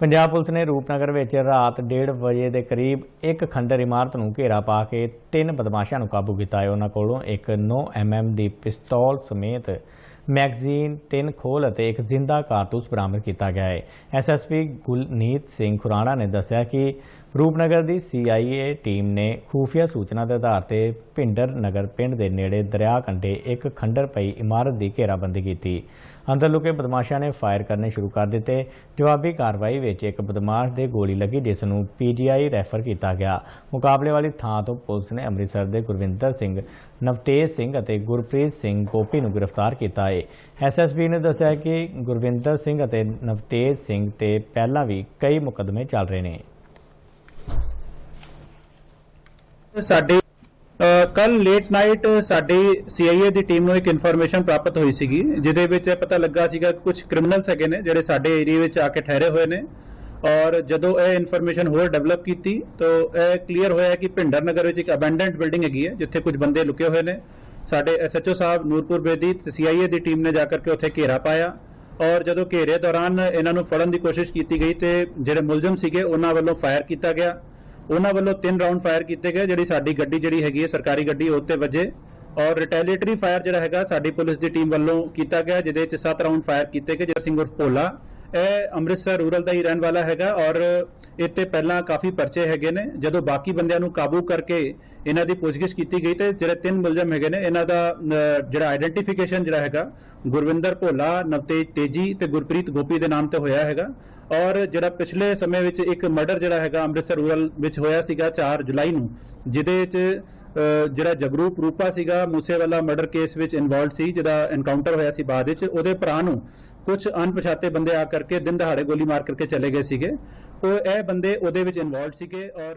Punjab police ਨੇ ਰੂਪਨਗਰ ਵਿੱਚ ਰਾਤ 1:30 ਵਜੇ ਦੇ ਕਰੀਬ ਇੱਕ ਖੰਡਰ ਇਮਾਰਤ ਨੂੰ ਘੇਰਾ ਪਾ ਕੇ ਤਿੰਨ ਬਦਮਾਸ਼ਾਂ ਨੂੰ ਕਾਬੂ ਕੀਤਾ ਹੈ। ਉਹਨਾਂ ਕੋਲੋਂ ਇੱਕ 9 mm ਦੀ ਪਿਸਤੌਲ ਸਮੇਤ ਮੈਗਜ਼ੀਨ ਤਿੰਨ ਖੋਲ ਅਤੇ ਇੱਕ ਜ਼ਿੰਦਾ ਕਾਰਤੂਸ ਬਰਾਮਦ ਕੀਤਾ ਗਿਆ ਹੈ। ਐਸਐਸਪੀ ਗੁਲਨੀਤ ਸਿੰਘ ਖੁਰਾਣਾ ਨੇ ਦੱਸਿਆ ਕਿ ਰੂਪਨਗਰ ਦੀ ਸੀਆਈਏ ਟੀਮ ਨੇ ਖੂਫੀਆ ਸੂਚਨਾ ਦੇ ਆਧਾਰ ਤੇ ਭਿੰਡਰ ਨਗਰ ਪਿੰਡ ਦੇ ਨੇੜੇ ਦਰਿਆ ਕੰਢੇ ਇੱਕ ਖੰਡਰ ਪਈ ਇਮਾਰਤ ਦੀ ਘੇਰਾਬੰਦੀ ਕੀਤੀ। ਅੰਦਰ ਲੁਕੇ ਬਦਮਾਸ਼ਾਂ ਨੇ ਫਾਇਰ ਕਰਨੇ ਸ਼ੁਰੂ ਕਰ ਦਿੱਤੇ। ਜਵਾਬੀ ਕਾਰਵਾਈ ਵਿੱਚ ਇੱਕ ਬਦਮਾਸ਼ ਦੇ ਗੋਲੀ ਲੱਗੀ, ਜਿਸ ਨੂੰ ਪੀਜੀਆਈ ਰੈਫਰ ਕੀਤਾ ਗਿਆ। ਮੁਕਾਬਲੇ ਵਾਲੀ ਥਾਂ ਤੋਂ ਪੁਲਿਸ ਨੇ ਅੰਮ੍ਰਿਤਸਰ ਦੇ ਗੁਰਵਿੰਦਰ ਸਿੰਘ, ਨਵਤੇਜ ਸਿੰਘ ਅਤੇ ਗੁਰਪ੍ਰੀਤ ਸਿੰਘ ਗੋਪੀ ਨੂੰ ਗ੍ਰਿਫਤਾਰ ਕੀਤਾ। ਹੈ ਐਸਐਸਪੀ ਨੇ ਦੱਸਿਆ ਕਿ ਗੁਰਵਿੰਦਰ ਸਿੰਘ ਅਤੇ ਨਵਤੇਜ ਸਿੰਘ ਤੇ ਪਹਿਲਾਂ ਵੀ ਕਈ ਮੁਕੱਦਮੇ ਚੱਲ ਰਹੇ ਨੇ। ਸਾਡੇ ਕੱਲ ਲੇਟ ਨਾਈਟ ਸਾਡੀ ਸੀਆਈਏ ਦੀ ਟੀਮ ਨੂੰ ਇੱਕ ਇਨਫੋਰਮੇਸ਼ਨ ਪ੍ਰਾਪਤ ਹੋਈ ਸੀਗੀ, ਜਿਹਦੇ ਵਿੱਚ ਪਤਾ ਲੱਗਾ ਸੀਗਾ ਕਿ ਕੁਝ ਕ੍ਰਿਮੀਨਲਸ ਹੈਗੇ ਨੇ ਜਿਹੜੇ ਸਾਡੇ ਏਰੀਆ ਵਿੱਚ ਆ ਕੇ ਠਹਿਰੇ ਹੋਏ ਨੇ। ਔਰ ਜਦੋਂ ਇਹ ਇਨਫੋਰਮੇਸ਼ਨ ਹੋਰ ਡਿਵੈਲਪ ਕੀਤੀ, ਤਾਂ ਇਹ ਕਲੀਅਰ ਹੋਇਆ ਕਿ ਭਿੰਡਰ ਨਗਰ ਵਿੱਚ ਇੱਕ ਅਬੈਂਡੈਂਟ ਬਿਲਡਿੰਗ ਹੈਗੀ ਹੈ, ਜਿੱਥੇ ਕੁਝ ਬੰਦੇ ਲੁਕੇ ਹੋਏ ਨੇ। ਸਾਡੇ ਐਸਐਚਓ ਸਾਹਿਬ, ਨੂਰਪੁਰ ਬੇਦੀ, ਤੇ ਸੀਆਈਏ ਦੀ ਟੀਮ ਨੇ ਜਾ ਕਰਕੇ ਉੱਥੇ ਘੇਰਾ ਪਾਇਆ। ਔਰ ਜਦੋਂ ਘੇਰੇ ਦੌਰਾਨ ਇਹਨਾਂ ਨੂੰ ਫੜਨ ਦੀ ਕੋਸ਼ਿਸ਼ ਕੀਤੀ ਗਈ, ਤੇ ਜਿਹੜੇ ਮੁਲਜ਼ਮ ਸੀਗੇ, ਉਹਨਾਂ ਵੱਲੋਂ ਫਾਇਰ ਕੀਤਾ ਗਿਆ। ਉਹਨਾਂ ਵੱਲੋਂ ਤਿੰਨ ਰਾਉਂਡ ਫਾਇਰ ਕੀਤੇ ਗਏ, ਜਿਹੜੀ ਸਾਡੀ ਗੱਡੀ ਜਿਹੜੀ ਹੈਗੀ ਹੈ, ਸਰਕਾਰੀ ਗੱਡੀ, ਉਹ ਤੇ ਵੱਜੇ। ਔਰ ਰਿਟੈਲੀਏਟਰੀ ਫਾਇਰ ਜਿਹੜਾ ਹੈਗਾ, ਸਾਡੀ ਪੁਲਿਸ ਦੀ ਟੀਮ ਵੱਲੋਂ ਕੀਤਾ ਗਿਆ, ਜਿਹਦੇ ਵਿੱਚ 7 ਰਾਉਂਡ ਫਾਇਰ ਕੀਤੇ ਗਏ, ਜਿਹੜਾ ਸਿੰਘ ਉਰਫ ਭੋਲਾ, ਇਹ ਅੰਮ੍ਰਿਤਸਰ ਰੂਰਲ ਦਾ ਹੀ ਰਹਿਣ ਵਾਲਾ ਹੈਗਾ। ਔਰ ਇੱਥੇ ਪਹਿਲਾਂ ਕਾਫੀ ਪਰਚੇ ਹੈਗੇ ਨੇ। ਜਦੋਂ ਬਾਕੀ ਬੰਦਿਆਂ ਨੂੰ ਕਾਬੂ ਕਰਕੇ ਇਹਨਾਂ ਦੀ ਪੁੱਛਗਿੱਛ ਕੀਤੀ ਗਈ ਤੇ ਜਿਹੜੇ ਤਿੰਨ ਮੁਲਜ਼ਮ ਹੈਗੇ ਨੇ, ਇਹਨਾਂ ਦਾ ਜਿਹੜਾ ਆਈਡੈਂਟੀਫਿਕੇਸ਼ਨ ਜਿਹੜਾ ਹੈਗਾ, ਗੁਰਵਿੰਦਰ ਭੋਲਾ, ਨਵਤੇਜ ਤੇਜੀ ਤੇ ਗੁਰਪ੍ਰੀਤ ਗੋਪੀ ਦੇ ਨਾਮ ਤੇ ਹੋਇਆ ਹੈਗਾ। ਔਰ ਜਿਹੜਾ ਪਿਛਲੇ ਸਮੇਂ ਵਿੱਚ ਇੱਕ ਮਰਡਰ ਜਿਹੜਾ ਹੈਗਾ ਅੰਮ੍ਰਿਤਸਰ ਰੂਰਲ ਵਿੱਚ ਹੋਇਆ ਸੀਗਾ 4 ਜੁਲਾਈ ਨੂੰ, ਜਿਹਦੇ ਵਿੱਚ ਜਿਹੜਾ ਜਗਰੂਪ ਰੂਪਾ ਸੀਗਾ, ਮੂਸੇਵਾਲਾ ਮਰਡਰ ਕੇਸ ਵਿੱਚ ਇਨਵੋਲਡ ਸੀ, ਜਿਹਦਾ ਐਨਕਾਊਂਟਰ ਹੋਇਆ ਸੀ ਬਾਅਦ ਵਿੱਚ, ਉਹਦੇ ਭਰਾ ਨੂੰ ਕੁਝ ਅਣਪਛਾਤੇ ਬੰਦੇ ਆ ਕਰਕੇ ਦਿਨ ਦਹਾੜੇ ਗੋਲੀ ਮਾਰ ਕਰਕੇ ਚਲੇ ਗਏ ਸੀਗੇ। ਉਹ ਇਹ ਬੰਦੇ ਉਹਦੇ ਵਿੱਚ ਇਨਵੋਲਡ ਸੀਗੇ ਔਰ